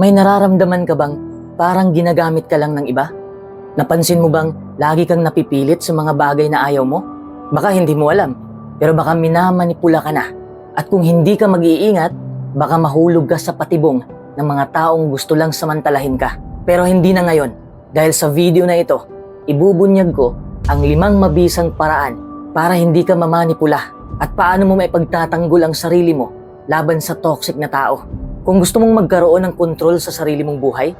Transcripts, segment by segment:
May nararamdaman ka bang parang ginagamit ka lang ng iba? Napansin mo bang lagi kang napipilit sa mga bagay na ayaw mo? Baka hindi mo alam, pero baka minamanipula ka na. At kung hindi ka mag-iingat, baka mahulog ka sa patibong ng mga taong gusto lang samantalahin ka. Pero hindi na ngayon, dahil sa video na ito, ibubunyag ko ang limang mabisang paraan para hindi ka mamanipula at paano mo maipagtatanggol ang sarili mo laban sa toxic na tao. Kung gusto mong magkaroon ng kontrol sa sarili mong buhay,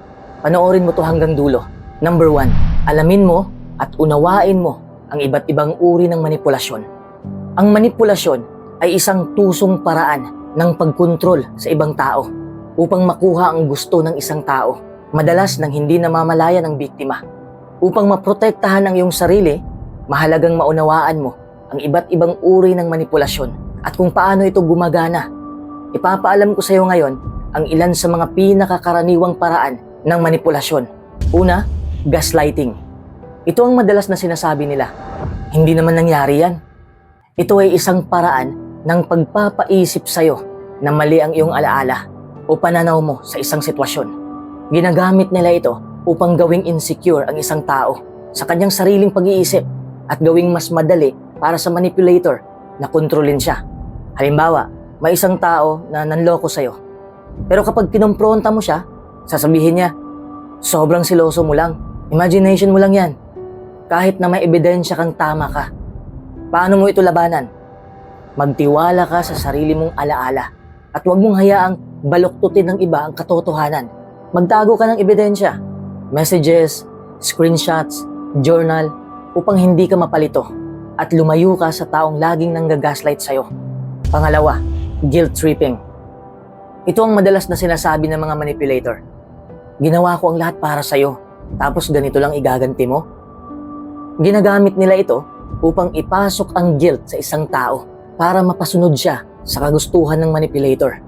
panoorin mo to hanggang dulo. Number one, alamin mo at unawain mo ang iba't ibang uri ng manipulasyon. Ang manipulasyon ay isang tusong paraan ng pagkontrol sa ibang tao upang makuha ang gusto ng isang tao, madalas nang hindi namamalaya ng biktima. Upang maprotektahan ang iyong sarili, mahalagang maunawaan mo ang iba't ibang uri ng manipulasyon at kung paano ito gumagana. Ipapaalam ko sa iyo ngayon ang ilan sa mga pinakakaraniwang paraan ng manipulasyon. Una, gaslighting. Ito ang madalas na sinasabi nila. Hindi naman nangyari yan. Ito ay isang paraan ng pagpapaisip sa'yo na mali ang iyong alaala o pananaw mo sa isang sitwasyon. Ginagamit nila ito upang gawing insecure ang isang tao sa kanyang sariling pag-iisip at gawing mas madali para sa manipulator na kontrolin siya. Halimbawa, may isang tao na nanloko sa'yo. Pero kapag kinompronta mo siya, sasabihin niya, sobrang siloso mo lang. Imagination mo lang yan. Kahit na may ebidensya kang tama ka. Paano mo ito labanan? Magtiwala ka sa sarili mong alaala at huwag mong hayaang baluktutin ng iba ang katotohanan. Magtago ka ng ebidensya, messages, screenshots, journal, upang hindi ka mapalito at lumayo ka sa taong laging nanggagaslight sa'yo. Pangalawa, guilt tripping. Ito ang madalas na sinasabi ng mga manipulator. Ginawa ko ang lahat para sa'yo, tapos ganito lang igaganti mo? Ginagamit nila ito upang ipasok ang guilt sa isang tao para mapasunod siya sa kagustuhan ng manipulator.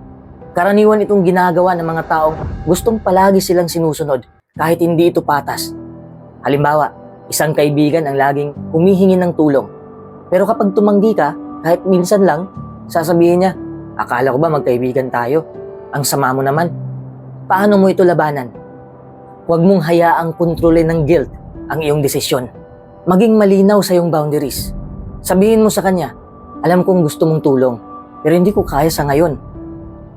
Karaniwan itong ginagawa ng mga taong gustong palagi silang sinusunod kahit hindi ito patas. Halimbawa, isang kaibigan ang laging humihingi ng tulong. Pero kapag tumanggi ka, kahit minsan lang, sasabihin niya, akala ko ba magkaibigan tayo? Ang sama mo naman. Paano mo ito labanan? Huwag mong hayaang kontrolin ng guilt ang iyong desisyon. Maging malinaw sa iyong boundaries. Sabihin mo sa kanya, alam kong gusto mong tulong, pero hindi ko kaya sa ngayon.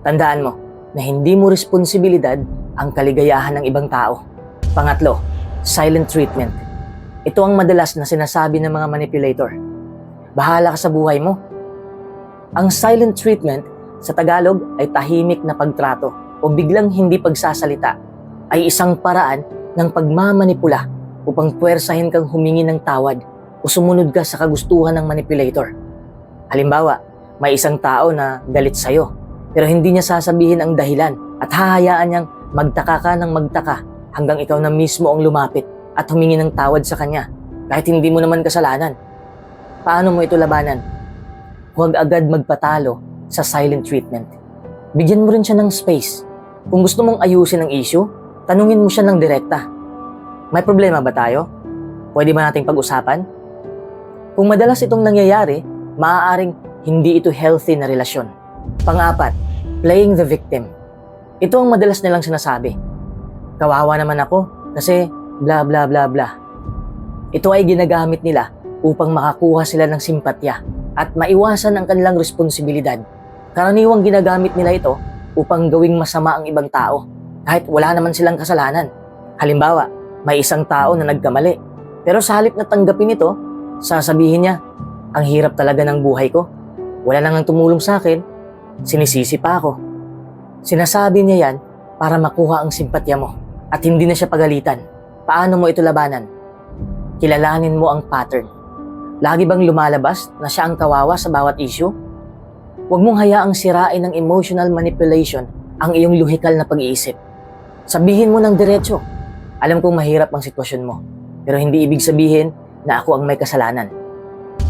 Tandaan mo na hindi mo responsibilidad ang kaligayahan ng ibang tao. Pangatlo, silent treatment. Ito ang madalas na sinasabi ng mga manipulator. Bahala ka sa buhay mo. Ang silent treatment sa Tagalog ay tahimik na pagtrato o biglang hindi pagsasalita ay isang paraan ng pagmamanipula upang puwersahin kang humingi ng tawad o sumunod ka sa kagustuhan ng manipulator. Halimbawa, may isang tao na galit sa'yo pero hindi niya sasabihin ang dahilan at hahayaan niyang magtaka ka ng magtaka hanggang ikaw na mismo ang lumapit at humingi ng tawad sa kanya kahit hindi mo naman kasalanan. Paano mo ito labanan? Huwag agad magpatalo sa silent treatment. Bigyan mo rin siya ng space. Kung gusto mong ayusin ang issue, tanungin mo siya ng direkta. May problema ba tayo? Pwede ba nating pag-usapan? Kung madalas itong nangyayari, maaaring hindi ito healthy na relasyon. Pang-apat, playing the victim. Ito ang madalas nilang sinasabi. Kawawa naman ako kasi bla bla bla bla. Ito ay ginagamit nila upang makakuha sila ng simpatya at maiwasan ang kanilang responsibilidad. Karaniwang ginagamit nila ito upang gawing masama ang ibang tao kahit wala naman silang kasalanan. Halimbawa, may isang tao na nagkamali pero sa halip na tanggapin ito, sasabihin niya, ang hirap talaga ng buhay ko. Wala nang ang tumulong sa akin, sinisisi pa ako. Sinasabi niya yan para makuha ang simpatya mo at hindi na siya pagalitan. Paano mo ito labanan? Kilalanin mo ang pattern. Lagi bang lumalabas na siya ang kawawa sa bawat issue? Huwag mong hayaang sirain ng emotional manipulation ang iyong luhikal na pag-iisip. Sabihin mo ng diretso. Alam kong mahirap ang sitwasyon mo, pero hindi ibig sabihin na ako ang may kasalanan.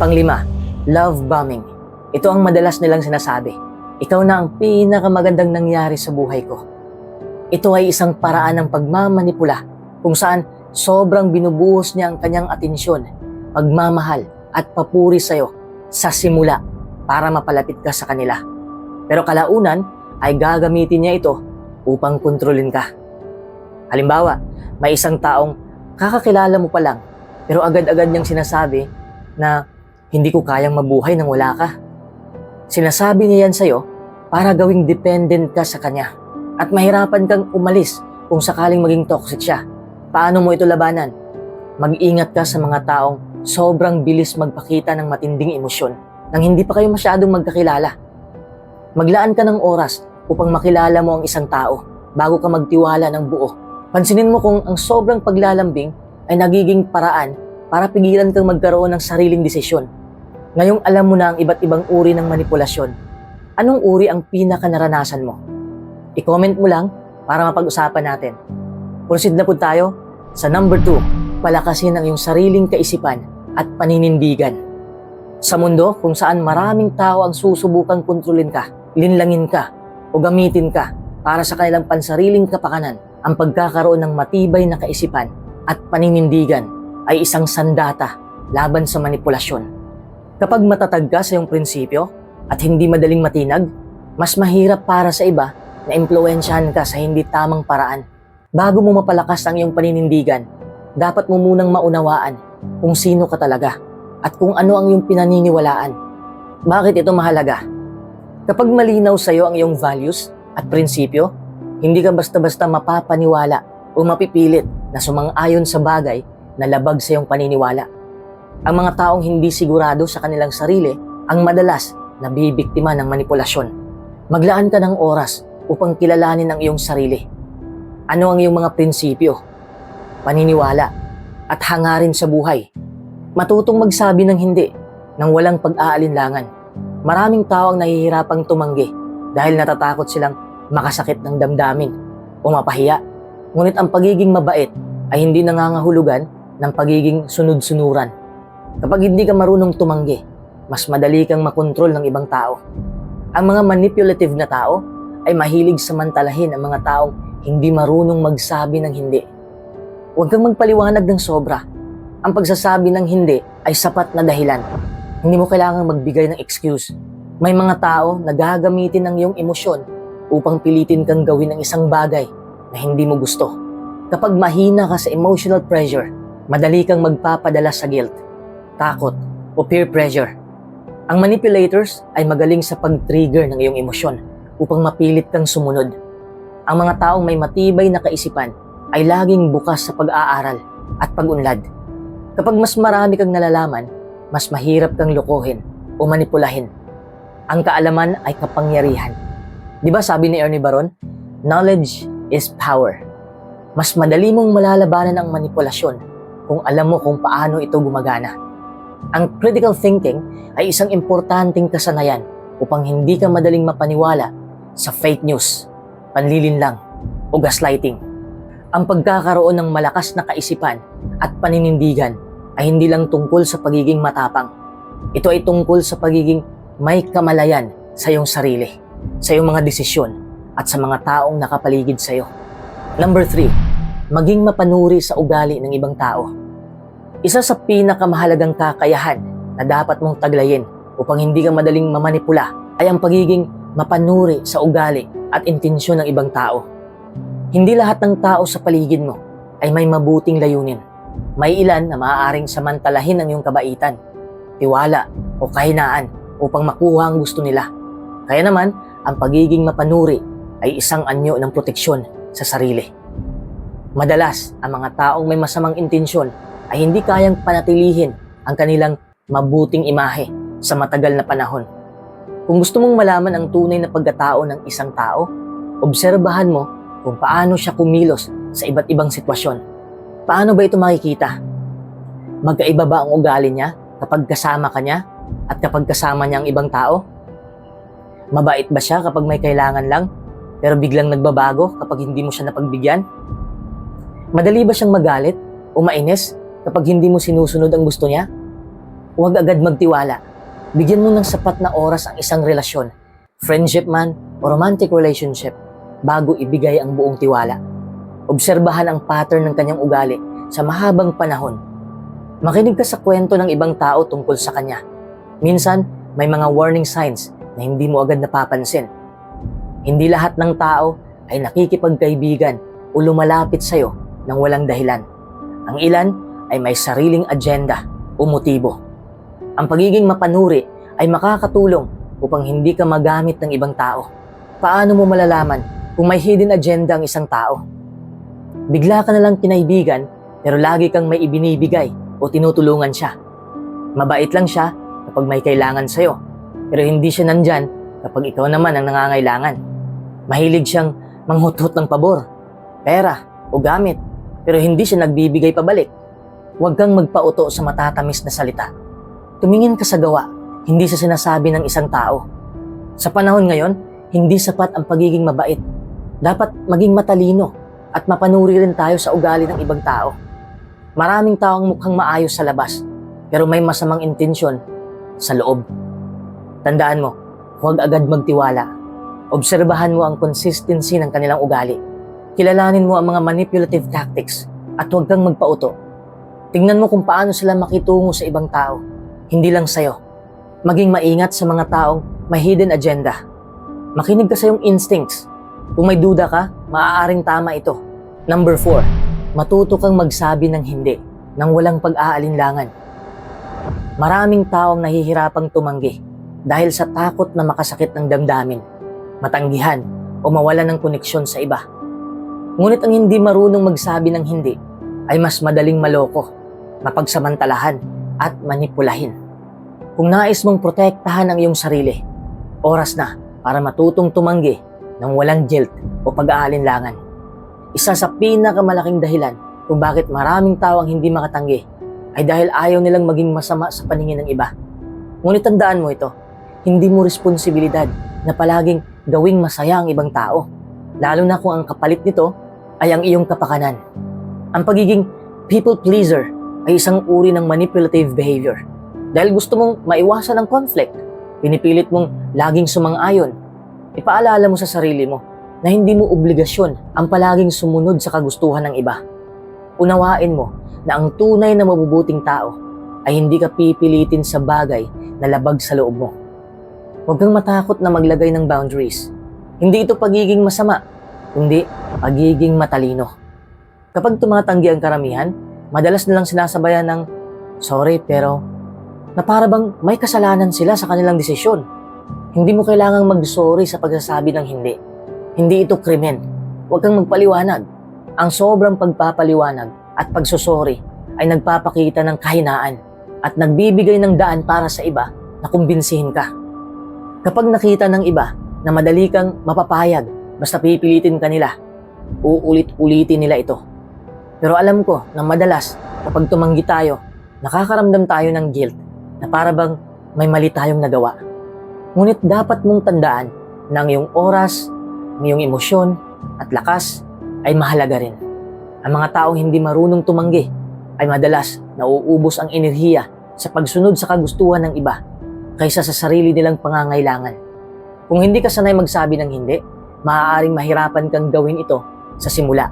Panglima, love bombing. Ito ang madalas nilang sinasabi. Ikaw na ang pinakamagandang nangyari sa buhay ko. Ito ay isang paraan ng pagmamanipula kung saan sobrang binubuhos niya ang kanyang atensyon, pagmamahal at papuri sa'yo sa simula para mapalapit ka sa kanila. Pero kalaunan ay gagamitin niya ito upang kontrolin ka. Halimbawa, may isang taong kakakilala mo pa lang pero agad-agad niyang sinasabi na hindi ko kayang mabuhay nang wala ka. Sinasabi niya yan sa'yo para gawing dependent ka sa kanya at mahirapan kang umalis kung sakaling maging toxic siya. Paano mo ito labanan? Mag-ingat ka sa mga taong sobrang bilis magpakita ng matinding emosyon nang hindi pa kayo masyadong magkakilala. Maglaan ka ng oras upang makilala mo ang isang tao bago ka magtiwala ng buo. Pansinin mo kung ang sobrang paglalambing ay nagiging paraan para pigilan kang magkaroon ng sariling desisyon. Ngayong alam mo na ang iba't ibang uri ng manipulasyon, anong uri ang pinaka naranasan mo? I-comment mo lang para mapag-usapan natin. Proceed na po tayo sa number 2, palakasin ang iyong sariling kaisipan at paninindigan. Sa mundo kung saan maraming tao ang susubukang kontrolin ka, linlangin ka, o gamitin ka para sa kanilang pansariling kapakanan, ang pagkakaroon ng matibay na kaisipan at paninindigan ay isang sandata laban sa manipulasyon. Kapag matatag ka sa iyong prinsipyo at hindi madaling matinag, mas mahirap para sa iba na impluensyahan ka sa hindi tamang paraan. Bago mo mapalakas ang iyong paninindigan, dapat mo munang maunawaan kung sino ka talaga at kung ano ang iyong pinaniniwalaan. Bakit ito mahalaga? Kapag malinaw sa iyo ang iyong values at prinsipyo, hindi ka basta-basta mapapaniwala o mapipilit na sumang-ayon sa bagay na labag sa iyong paniniwala. Ang mga taong hindi sigurado sa kanilang sarili ang madalas na bibiktima ng manipulasyon. Maglaan ka ng oras upang kilalanin ang iyong sarili. Ano ang iyong mga prinsipyo, paniniwala, at hangarin sa buhay. Matutong magsabi ng hindi nang walang pag-aalinlangan. Maraming tao ang nahihirapang tumanggi dahil natatakot silang makasakit ng damdamin o mapahiya. Ngunit ang pagiging mabait ay hindi nangangahulugan ng pagiging sunod-sunuran. Kapag hindi ka marunong tumanggi, mas madali kang makontrol ng ibang tao. Ang mga manipulative na tao ay mahilig samantalahin ang mga taong hindi marunong magsabi ng hindi. Huwag kang magpaliwanag ng sobra. Ang pagsasabi ng hindi ay sapat na dahilan. Hindi mo kailangang magbigay ng excuse. May mga tao na gagamitin ng iyong emosyon upang pilitin kang gawin ang isang bagay na hindi mo gusto. Kapag mahina ka sa emotional pressure, madali kang magpapadala sa guilt, takot, o peer pressure. Ang manipulators ay magaling sa pag-trigger ng iyong emosyon upang mapilit kang sumunod. Ang mga taong may matibay na kaisipan ay laging bukas sa pag-aaral at pag-unlad. Kapag mas marami kang nalalaman, mas mahirap kang lokohin o manipulahin. Ang kaalaman ay kapangyarihan. Di ba sabi ni Ernie Baron, knowledge is power. Mas madali mong malalabanan ang manipulasyon kung alam mo kung paano ito gumagana. Ang critical thinking ay isang importanteng kasanayan upang hindi ka madaling mapaniwala sa fake news, panlilinlang, o gaslighting. Ang pagkakaroon ng malakas na kaisipan at paninindigan ay hindi lang tungkol sa pagiging matapang. Ito ay tungkol sa pagiging may kamalayan sa iyong sarili, sa iyong mga desisyon, at sa mga taong nakapaligid sa iyo. Number 3, maging mapanuri sa ugali ng ibang tao. Isa sa pinakamahalagang kakayahan na dapat mong taglayin upang hindi ka madaling mamanipula ay ang pagiging mapanuri sa ugali at intensyon ng ibang tao. Hindi lahat ng tao sa paligid mo ay may mabuting layunin. May ilan na maaaring samantalahin ang iyong kabaitan, tiwala o kahinaan upang makuha ang gusto nila. Kaya naman, ang pagiging mapanuri ay isang anyo ng proteksyon sa sarili. Madalas, ang mga taong may masamang intensyon ay hindi kayang panatilihin ang kanilang mabuting imahe sa matagal na panahon. Kung gusto mong malaman ang tunay na pagkatao ng isang tao, obserbahan mo kung paano siya kumilos sa iba't ibang sitwasyon. Paano ba ito makikita? Magkaiba ba ang ugali niya kapag kasama ka niya at kapag kasama niya ang ibang tao? Mabait ba siya kapag may kailangan lang pero biglang nagbabago kapag hindi mo siya napagbigyan? Madali ba siyang magalit o mainis kapag hindi mo sinusunod ang gusto niya? Huwag agad magtiwala. Bigyan mo ng sapat na oras ang isang relasyon, friendship man o romantic relationship, bago ibigay ang buong tiwala. Obserbahan ang pattern ng kanyang ugali sa mahabang panahon. Makinig ka sa kwento ng ibang tao tungkol sa kanya. Minsan, may mga warning signs na hindi mo agad napapansin. Hindi lahat ng tao ay nakikipagkaibigan o lumalapit sa'yo ng walang dahilan. Ang ilan ay may sariling agenda o motibo. Ang pagiging mapanuri ay makakatulong upang hindi ka magamit ng ibang tao. Paano mo malalaman kung may hidden agenda ang isang tao? Bigla ka nalang kinaibigan pero lagi kang may ibinibigay o tinutulungan siya. Mabait lang siya kapag may kailangan sa'yo pero hindi siya nandyan kapag ikaw naman ang nangangailangan. Mahilig siyang manghutot ng pabor, pera o gamit pero hindi siya nagbibigay pabalik. Huwag kang magpauto sa matatamis na salita. Tumingin ka sa gawa, hindi sa sinasabi ng isang tao. Sa panahon ngayon, hindi sapat ang pagiging mabait. Dapat maging matalino at mapanuri rin tayo sa ugali ng ibang tao. Maraming taong mukhang maayos sa labas, pero may masamang intensyon sa loob. Tandaan mo, huwag agad magtiwala. Obserbahan mo ang consistency ng kanilang ugali. Kilalanin mo ang mga manipulative tactics at huwag kang magpauto. Tingnan mo kung paano sila makitungo sa ibang tao, hindi lang sa'yo. Maging maingat sa mga taong may hidden agenda. Makinig ka sa iyong instincts. Kung may duda ka, maaaring tama ito. Number 4, matuto kang magsabi ng hindi nang walang pag-aalinlangan. Maraming taong nahihirapang tumanggi dahil sa takot na makasakit ng damdamin, matanggihan o mawalan ng koneksyon sa iba. Ngunit ang hindi marunong magsabi ng hindi ay mas madaling maloko, mapagsamantalahan at manipulahin. Kung nais mong protektahan ang iyong sarili, oras na para matutong tumanggi ng walang guilt o pag-aalinlangan. Isa sa pinakamalaking dahilan kung bakit maraming tao ang hindi makatanggi ay dahil ayaw nilang maging masama sa paningin ng iba. Ngunit tandaan mo ito, hindi mo responsibilidad na palaging gawing masaya ang ibang tao, lalo na kung ang kapalit nito ay ang iyong kapakanan. Ang pagiging people pleaser ay isang uri ng manipulative behavior. Dahil gusto mong maiwasan ang conflict, pinipilit mong laging sumang-ayon. Ipaalala mo sa sarili mo na hindi mo obligasyon ang palaging sumunod sa kagustuhan ng iba. Unawain mo na ang tunay na mabubuting tao ay hindi ka pipilitin sa bagay na labag sa loob mo. Huwag kang matakot na maglagay ng boundaries. Hindi ito pagiging masama, kundi pagiging matalino. Kapag tumatanggi ang karamihan, madalas nilang sinasabayan ng, sorry pero, na para bang may kasalanan sila sa kanilang desisyon. Hindi mo kailangang mag-sorry sa pagsasabi ng hindi. Hindi ito krimen. Huwag kang magpaliwanag. Ang sobrang pagpapaliwanag at pagsusori ay nagpapakita ng kahinaan at nagbibigay ng daan para sa iba na kumbinsihin ka. Kapag nakita ng iba na madali kang mapapayag basta pipilitin ka nila, uulit-ulitin nila ito. Pero alam ko na madalas kapag tumanggi tayo, nakakaramdam tayo ng guilt na para bang may mali tayong nagawa. Ngunit dapat mong tandaan na ang iyong oras, ang iyong emosyon at lakas ay mahalaga rin. Ang mga taong hindi marunong tumanggi ay madalas nauubos ang enerhiya sa pagsunod sa kagustuhan ng iba kaysa sa sarili nilang pangangailangan. Kung hindi ka sanay magsabi ng hindi, maaaring mahirapan kang gawin ito sa simula.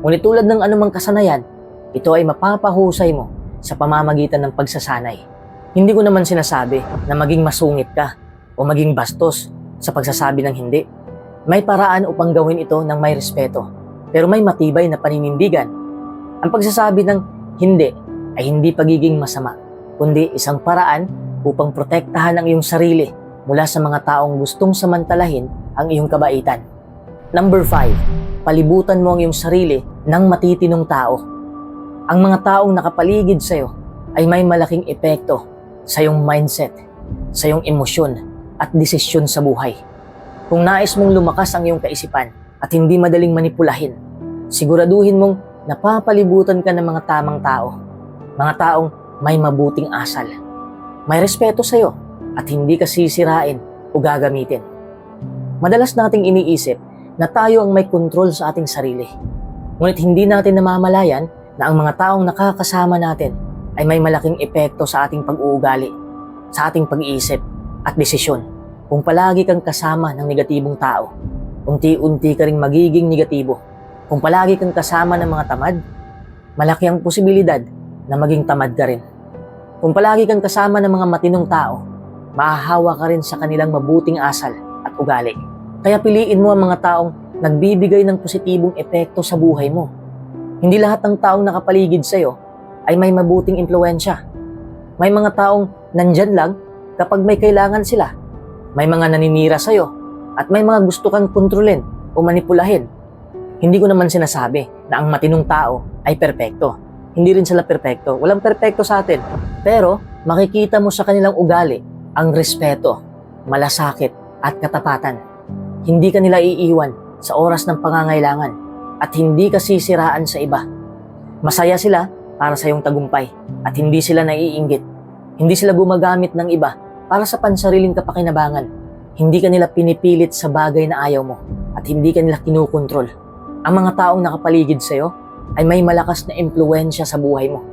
Ngunit tulad ng anumang kasanayan, ito ay mapapahusay mo sa pamamagitan ng pagsasanay. Hindi ko naman sinasabi na maging masungit ka o maging bastos sa pagsasabi ng hindi. May paraan upang gawin ito ng may respeto, pero may matibay na paninindigan. Ang pagsasabi ng hindi ay hindi pagiging masama, kundi isang paraan upang protektahan ang iyong sarili mula sa mga taong gustong samantalahin ang iyong kabaitan. Number 5, palibutan mo ang iyong sarili ng matitinong tao. Ang mga taong nakapaligid sa iyo ay may malaking epekto sa iyong mindset, sa iyong emosyon at desisyon sa buhay. Kung nais mong lumakas ang iyong kaisipan at hindi madaling manipulahin, siguraduhin mong napapalibutan ka ng mga tamang tao. Mga taong may mabuting asal. May respeto sa iyo at hindi ka sisirain o gagamitin. Madalas nating iniisip na tayo ang may kontrol sa ating sarili. Ngunit hindi natin namamalayan na ang mga taong nakakasama natin ay may malaking epekto sa ating pag-uugali, sa ating pag-iisip at desisyon. Kung palagi kang kasama ng negatibong tao, unti-unti ka ring magiging negatibo. Kung palagi kang kasama ng mga tamad, malaki ang posibilidad na maging tamad ka rin. Kung palagi kang kasama ng mga matinong tao, mahahawa ka rin sa kanilang mabuting asal at ugali. Kaya piliin mo ang mga taong nagbibigay ng positibong epekto sa buhay mo. Hindi lahat ng taong nakapaligid sa'yo ay may mabuting impluensya. May mga taong nandyan lang kapag may kailangan sila. May mga naninira sa'yo at may mga gusto kang kontrolin o manipulahin. Hindi ko naman sinasabi na ang matinong tao ay perpekto. Hindi rin sila perpekto. Walang perpekto sa atin. Pero makikita mo sa kanilang ugali ang respeto, malasakit at katapatan. Hindi ka nila iiwan sa oras ng pangangailangan at hindi ka sisiraan sa iba. Masaya sila para sa iyong tagumpay at hindi sila naiinggit. Hindi sila gumagamit ng iba para sa pansariling kapakinabangan. Hindi ka nila pinipilit sa bagay na ayaw mo at hindi ka nila kinukontrol. Ang mga taong nakapaligid sa iyo ay may malakas na impluensya sa buhay mo.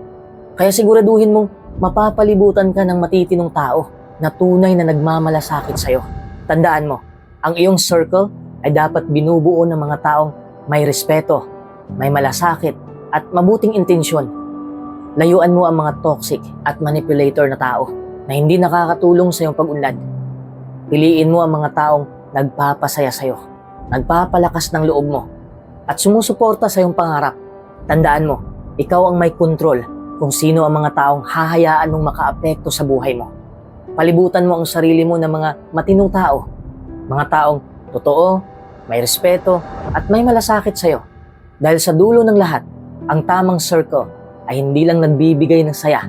Kaya siguraduhin mong mapapalibutan ka ng matitinong tao na tunay na nagmamalasakit sa iyo. Tandaan mo, ang iyong circle ay dapat binubuo ng mga taong may respeto, may malasakit, at mabuting intensyon. Layuan mo ang mga toxic at manipulator na tao na hindi nakakatulong sa iyong pag-unlad. Piliin mo ang mga taong nagpapasaya sa iyo, nagpapalakas ng loob mo, at sumusuporta sa iyong pangarap. Tandaan mo, ikaw ang may kontrol kung sino ang mga taong hahayaan mong makaapekto sa buhay mo. Palibutan mo ang sarili mo ng mga matinong tao, mga taong totoo, may respeto, at may malasakit sa iyo. Dahil sa dulo ng lahat, ang tamang circle ay hindi lang nagbibigay ng saya,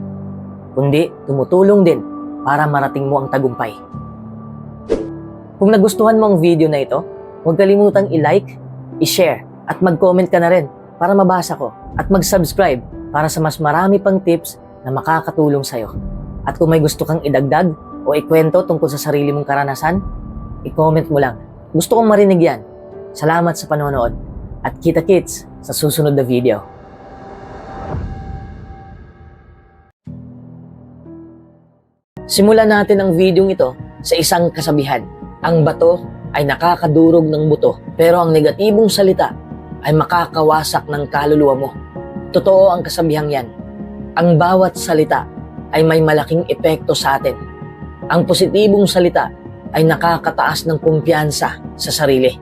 kundi tumutulong din para marating mo ang tagumpay. Kung nagustuhan mo ang video na ito, huwag kalimutang i-like, i-share, at mag-comment ka na rin para mabasa ko at mag-subscribe para sa mas marami pang tips na makakatulong sa'yo. At kung may gusto kang idagdag o ikwento tungkol sa sarili mong karanasan, i-comment mo lang. Gusto kong marinig yan. Salamat sa panonood at kita-kits sa susunod na video. Simulan natin ang video ito sa isang kasabihan. Ang bato ay nakakadurog ng buto, pero ang negatibong salita ay makakawasak ng kaluluwa mo. Totoo ang kasabihang yan. Ang bawat salita ay may malaking epekto sa atin. Ang positibong salita ay nakakataas ng kumpiyansa sa sarili.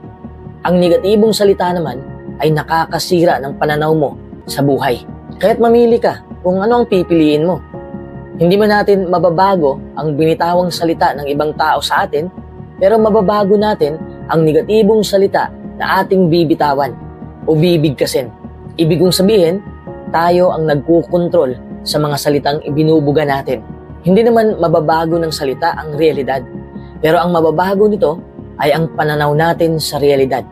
Ang negatibong salita naman ay nakakasira ng pananaw mo sa buhay. Kaya't mamili ka kung ano ang pipiliin mo. Hindi man natin mababago ang binitawang salita ng ibang tao sa atin, pero mababago natin ang negatibong salita na ating bibitawan o bibigkasin. Ibig kong sabihin, tayo ang nagkukontrol sa mga salitang ibinubuga natin. Hindi naman mababago ng salita ang realidad, pero ang mababago nito ay ang pananaw natin sa realidad.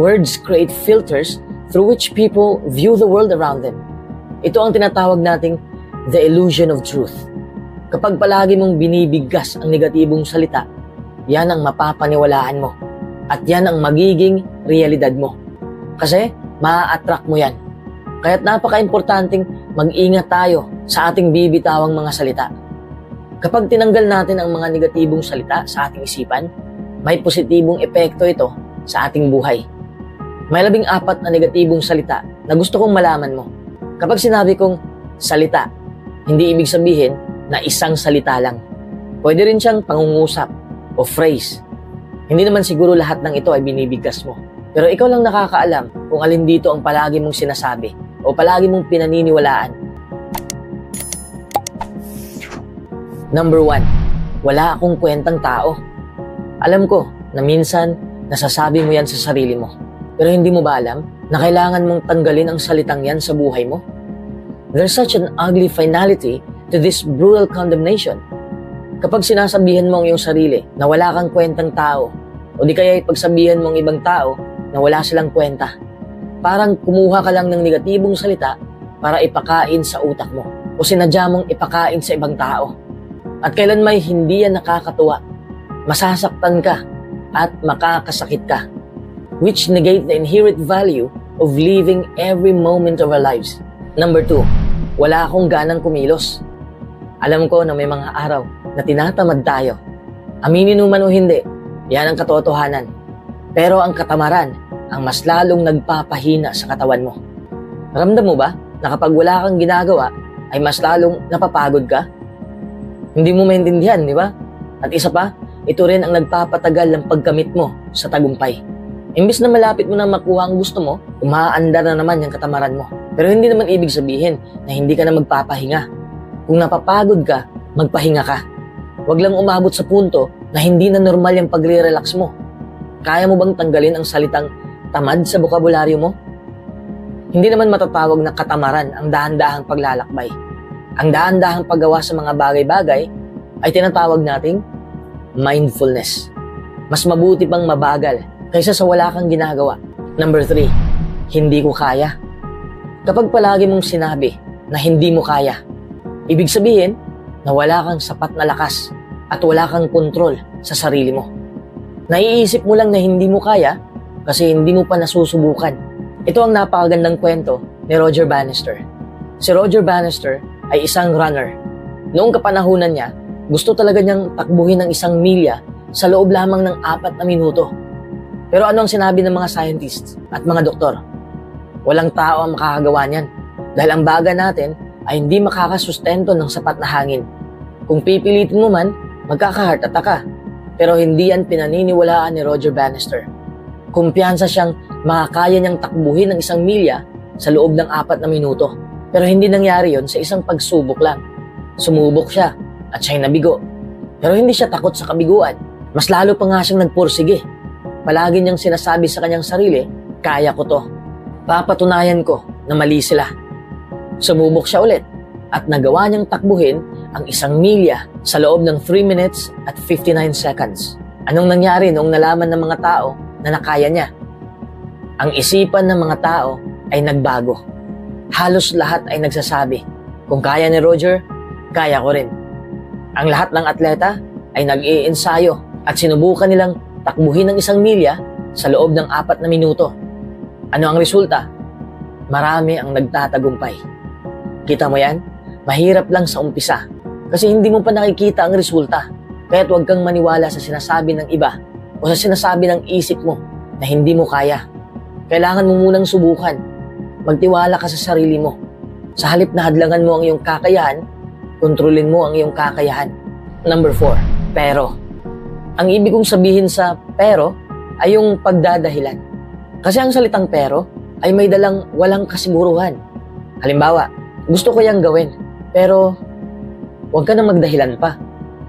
Words create filters through which people view the world around them. Ito ang tinatawag nating the illusion of truth. Kapag palagi mong binibigkas ang negatibong salita, yan ang mapapaniwalaan mo. At yan ang magiging realidad mo. Kasi, maa-attract mo yan. Kaya't napaka-importanting mag-ingat tayo sa ating bibitawang mga salita. Kapag tinanggal natin ang mga negatibong salita sa ating isipan, may positibong epekto ito sa ating buhay. May labing apat na negatibong salita na gusto kong malaman mo. Kapag sinabi kong salita, hindi ibig sabihin na isang salita lang. Pwede rin siyang pangungusap o phrase. Hindi naman siguro lahat ng ito ay binibigkas mo. Pero ikaw lang nakakaalam kung alin dito ang palagi mong sinasabi o palagi mong pinaniniwalaan. Number one, wala akong kwentang tao. Alam ko na minsan nasasabi mo yan sa sarili mo. Pero hindi mo ba alam na kailangan mong tanggalin ang salitang yan sa buhay mo? There's such an ugly finality to this brutal condemnation. Kapag sinasabihan mo ang iyong sarili na wala kang kwentang tao, o di kaya ipagsabihan mo ang ibang tao na wala silang kwenta, parang kumuha ka lang ng negatibong salita para ipakain sa utak mo o sinadya mong ipakain sa ibang tao. At kailan may hindi yan nakakatuwa, masasaktan ka at makakasakit ka, which negate the inherent value of living every moment of our lives. Number two, wala akong ganang kumilos. Alam ko na may mga araw na tinatamad tayo. Aminin mo man o hindi, yan ang katotohanan. Pero ang katamaran ang mas lalong nagpapahina sa katawan mo. Ramdam mo ba na kapag wala kang ginagawa, ay mas lalong napapagod ka? Hindi mo maintindihan, di ba? At isa pa, ito rin ang nagpapatagal ng pagkamit mo sa tagumpay. Imbis na malapit mo na makuha ang gusto mo, umaandar na naman yung katamaran mo. Pero hindi naman ibig sabihin na hindi ka na magpapahinga. Kung napapagod ka, magpahinga ka. Huwag lang umabot sa punto na hindi na normal yung pagre-relax mo. Kaya mo bang tanggalin ang salitang tamad sa bokabularyo mo? Hindi naman matatawag na katamaran ang dahan-dahang paglalakbay. Ang dahan-dahang paggawa sa mga bagay-bagay ay tinatawag nating mindfulness. Mas mabuti pang mabagal kaysa sa wala kang ginagawa. Number three, hindi ko kaya. Kapag palagi mong sinabi na hindi mo kaya, ibig sabihin na wala kang sapat na lakas at wala kang kontrol sa sarili mo. Naiisip mo lang na hindi mo kaya kasi hindi mo pa nasusubukan. Ito ang napakagandang kwento ni Roger Bannister. Si Roger Bannister ay isang runner. Noong kapanahunan niya, gusto talaga niyang takbuhin ng isang milya sa loob lamang ng apat na minuto. Pero ano ang sinabi ng mga scientists at mga doktor? Walang tao ang makakagawa niyan dahil ang baga natin ay hindi makakasustento ng sapat na hangin. Kung pipilitin mo man, magkaka-heart attack ka. Pero hindi yan pinaniniwalaan ni Roger Bannister. Kumpiyansa siyang makakaya niyang takbuhin ng isang milya sa loob ng apat na minuto. Pero hindi nangyari yon sa isang pagsubok lang. Sumubok siya at siya'y nabigo. Pero hindi siya takot sa kabiguan. Mas lalo pa nga siyang nagpursige. Palagi niyang sinasabi sa kanyang sarili, kaya ko to. Papatunayan ko na mali sila. Sumubok siya ulit at nagawa niyang takbuhin ang isang milya sa loob ng 3 minutes at 59 seconds. Anong nangyari noong nalaman ng mga tao na nakaya niya? Ang isipan ng mga tao ay nagbago. Halos lahat ay nagsasabi, kung kaya ni Roger, kaya ko rin. Ang lahat ng atleta ay nag-iensayo at sinubukan nilang takbuhin ng isang milya sa loob ng apat na minuto. Ano ang resulta? Marami ang nagtatagumpay. Kita mo yan? Mahirap lang sa umpisa kasi hindi mo pa nakikita ang resulta. Kaya't huwag kang maniwala sa sinasabi ng iba o sa sinasabi ng isip mo na hindi mo kaya. Kailangan mo munang subukan. Magtiwala ka sa sarili mo. Sa halip na hadlangan mo ang iyong kakayahan, kontrolin mo ang iyong kakayahan. Number four, pero. Ang ibig kong sabihin sa pero ay yung pagdadahilan. Kasi ang salitang pero ay may dalang walang kasiguruhan. Halimbawa, gusto ko yung gawin, pero huwag ka na magdahilan pa.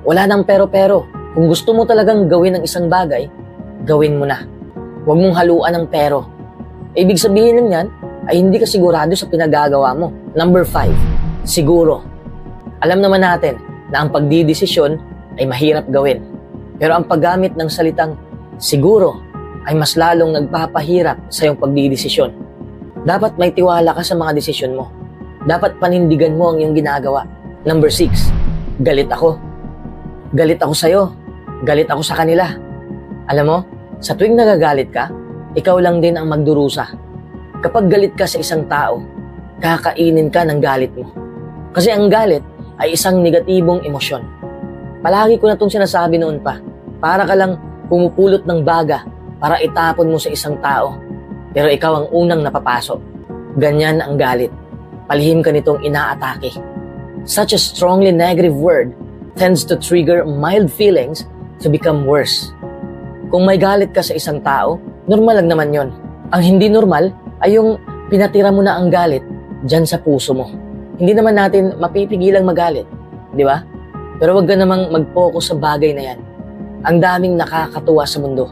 Wala nang pero-pero. Kung gusto mo talagang gawin ang isang bagay, gawin mo na. Huwag mong haluan ng pero. Ibig sabihin nun yan ay hindi ka sigurado sa pinagagawa mo. Number five, siguro. Alam naman natin na ang pagdidesisyon ay mahirap gawin. Pero ang paggamit ng salitang siguro ay mas lalong nagpapahirap sa iyong pagdidesisyon. Dapat may tiwala ka sa mga desisyon mo. Dapat panindigan mo ang iyong ginagawa. Number six, galit ako. Galit ako sa'yo. Galit ako sa kanila. Alam mo, sa tuwing nagagalit ka, ikaw lang din ang magdurusa. Kapag galit ka sa isang tao, kakainin ka ng galit mo. Kasi ang galit ay isang negatibong emosyon. Palagi ko na itong sinasabi noon pa. Para ka lang pumupulot ng baga para itapon mo sa isang tao. Pero ikaw ang unang napapasok. Ganyan ang galit. Palihim ka nitong inaatake. Such a strongly negative word tends to trigger mild feelings to become worse. Kung may galit ka sa isang tao, normal lang naman yon. Ang hindi normal ay yung pinatira mo na ang galit dyan sa puso mo. Hindi naman natin mapipigilang magalit, di ba? Pero wag ka namang mag-focus sa bagay na yan. Ang daming nakakatuwa sa mundo.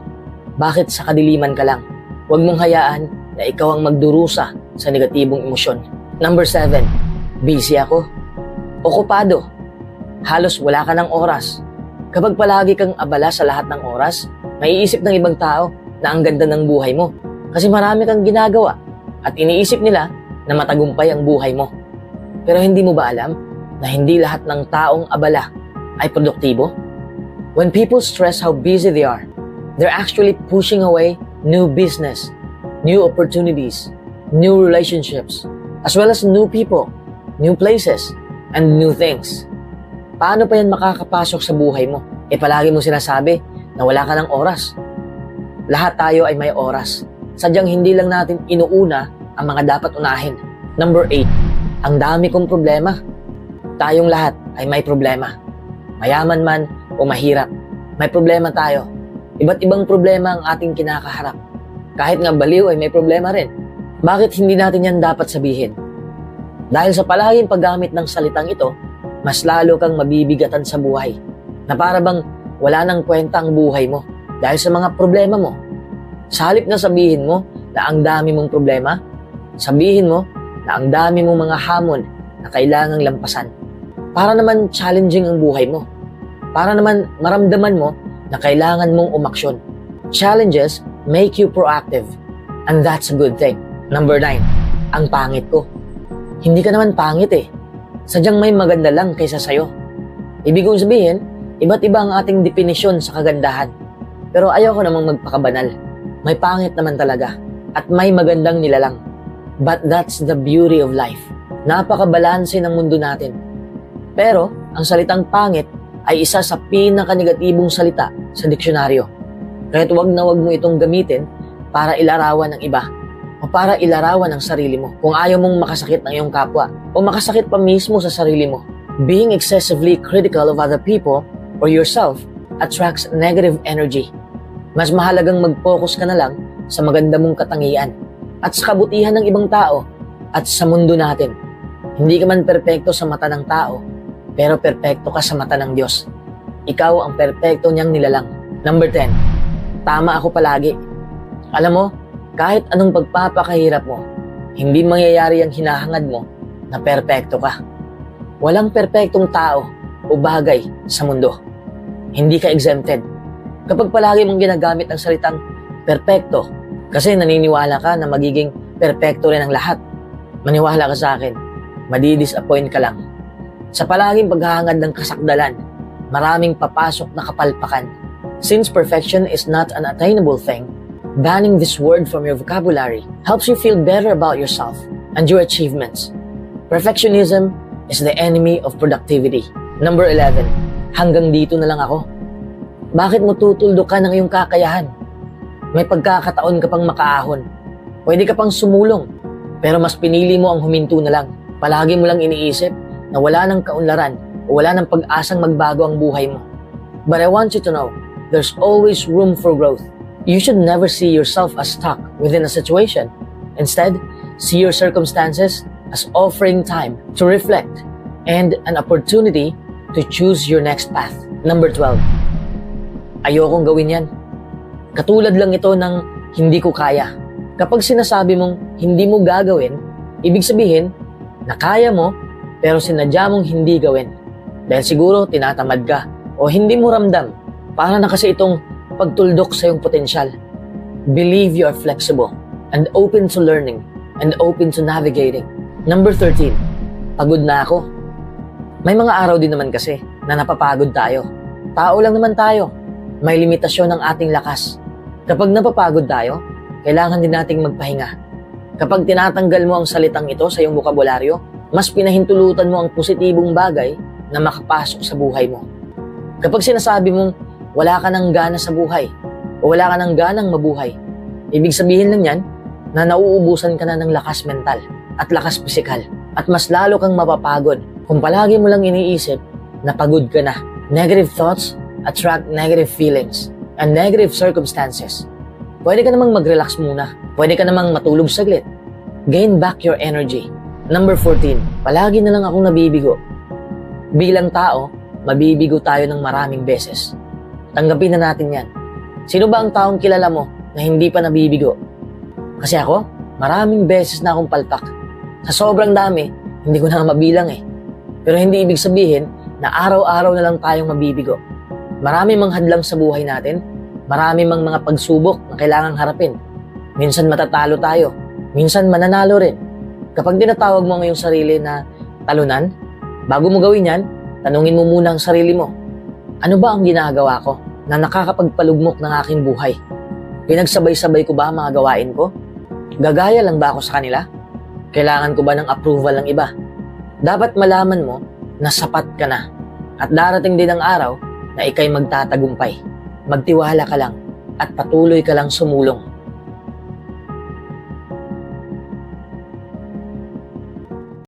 Bakit sa kadiliman ka lang? Huwag mong hayaan na ikaw ang magdurusa sa negatibong emosyon. Number seven, busy ako. Okupado. Halos wala ka ng oras. Kapag palagi kang abala sa lahat ng oras, maiisip ng ibang tao na ang ganda ng buhay mo. Kasi marami kang ginagawa at iniisip nila na matagumpay ang buhay mo. Pero hindi mo ba alam na hindi lahat ng taong abala ay produktibo? When people stress how busy they are, they're actually pushing away new business, new opportunities, new relationships, as well as new people, new places, and new things. Paano pa yan makakapasok sa buhay mo? E palagi mo sinasabi na wala ka ng oras. Lahat tayo ay may oras. Sadyang hindi lang natin inuuna ang mga dapat unahin. Number 8, ang dami kong problema. Tayong lahat ay may problema. Mayaman man o mahirap, may problema tayo. Iba't ibang problema ang ating kinakaharap. Kahit nga baliw ay may problema rin. Bakit hindi natin yan dapat sabihin? Dahil sa palaging paggamit ng salitang ito, mas lalo kang mabibigatan sa buhay. Na para bang wala nang kwenta ang buhay mo dahil sa mga problema mo. Sa halip na sabihin mo na ang dami mong problema, sabihin mo na ang dami mong mga hamon na kailangang lampasan. Para naman challenging ang buhay mo. Para naman maramdaman mo na kailangan mong umaksyon. Challenges make you proactive. And that's a good thing. Number nine, ang pangit ko. Hindi ka naman pangit eh. Sadyang may maganda lang kaysa sayo. Ibig kong sabihin, iba't iba ang ating definisyon sa kagandahan. Pero ayaw ko namang magpakabanal. May pangit naman talaga. At may magandang nilalang. But that's the beauty of life. Napakabalanse ng mundo natin. Pero, ang salitang pangit ay isa sa pinaka-negatibong salita sa diksyonaryo. Kaya't wag na wag mo itong gamitin para ilarawan ng iba o para ilarawan ang sarili mo kung ayaw mong makasakit ng iyong kapwa o makasakit pa mismo sa sarili mo. Being excessively critical of other people or yourself attracts negative energy. Mas mahalagang mag-focus ka na lang sa maganda mong katangian at sa kabutihan ng ibang tao at sa mundo natin. Hindi ka man perpekto sa mata ng tao, pero perpekto ka sa mata ng Diyos. Ikaw ang perpekto niyang nilalang. Number 10 tama ako palagi. Alam mo, kahit anong pagpapakahirap mo, hindi mangyayari ang hinahangad mo na perpekto ka. Walang perpektong tao o bagay sa mundo. Hindi ka exempted. Kapag palagi mong ginagamit ang salitang perpekto, kasi naniniwala ka na magiging perpekto rin ang lahat. Maniwala ka sa akin, madidisappoint ka lang. Sa palaging paghahangad ng kasakdalan, maraming papasok na kapalpakan Since perfection is not an attainable thing, banning this word from your vocabulary helps you feel better about yourself and your achievements. Perfectionism is the enemy of productivity. Number 11, hanggang dito na lang ako. Bakit mo tutuldo ka ng iyong kakayahan? May pagkakataon ka pang makaahon. Pwede ka pang sumulong, pero mas pinili mo ang huminto na lang. Palagi mo lang iniisip na wala nang kaunlaran o wala nang pag-asang magbago ang buhay mo. But I want you to know, there's always room for growth. You should never see yourself as stuck within a situation. Instead, see your circumstances as offering time to reflect and an opportunity to choose your next path. Number 12. Ayokong gawin yan. Katulad lang ito ng hindi ko kaya. Kapag sinasabi mong hindi mo gagawin, ibig sabihin na kaya mo pero sinadya mong hindi gawin. Dahil siguro tinatamad ka o hindi mo ramdam para na kasi itong pagtuldok sa iyong potensyal. Believe you are flexible and open to learning and open to navigating. Number 13, pagod na ako. May mga araw din naman kasi na napapagod tayo. Tao lang naman tayo. May limitasyon ng ating lakas. Kapag napapagod tayo, kailangan din nating magpahinga. Kapag tinatanggal mo ang salitang ito sa iyong bokabularyo, mas pinahintulutan mo ang positibong bagay na makapasok sa buhay mo. Kapag sinasabi mong wala ka ng gana sa buhay o wala ka ng ganang mabuhay. Ibig sabihin lang yan na nauubusan ka na ng lakas mental at lakas pisikal at mas lalo kang mapapagod kung palagi mo lang iniisip na pagod ka na. Negative thoughts attract negative feelings and negative circumstances. Pwede ka namang mag-relax muna. Pwede ka namang matulog saglit. Gain back your energy. Number 14, palagi na lang akong nabibigo. Bilang tao, mabibigo tayo ng maraming beses. Tanggapin na natin yan. Sino ba ang taong kilala mo na hindi pa nabibigo? Kasi ako, maraming beses na akong palpak. Sa sobrang dami, hindi ko na nga mabilang eh. Pero hindi ibig sabihin na araw-araw na lang tayong mabibigo. Marami mang hadlang sa buhay natin, marami mang mga pagsubok na kailangang harapin. Minsan matatalo tayo, minsan mananalo rin. Kapag dinatawag mo ang iyong sarili na talunan, bago mo gawin yan, tanungin mo muna ang sarili mo, ano ba ang ginagawa ko na nakakapagpalugmok ng aking buhay? Pinagsabay-sabay ko ba ang mga gawain ko? Gagaya lang ba ako sa kanila? Kailangan ko ba ng approval ng iba? Dapat malaman mo na sapat ka na at darating din ang araw na ikay magtatagumpay. Magtiwala ka lang at patuloy ka lang sumulong.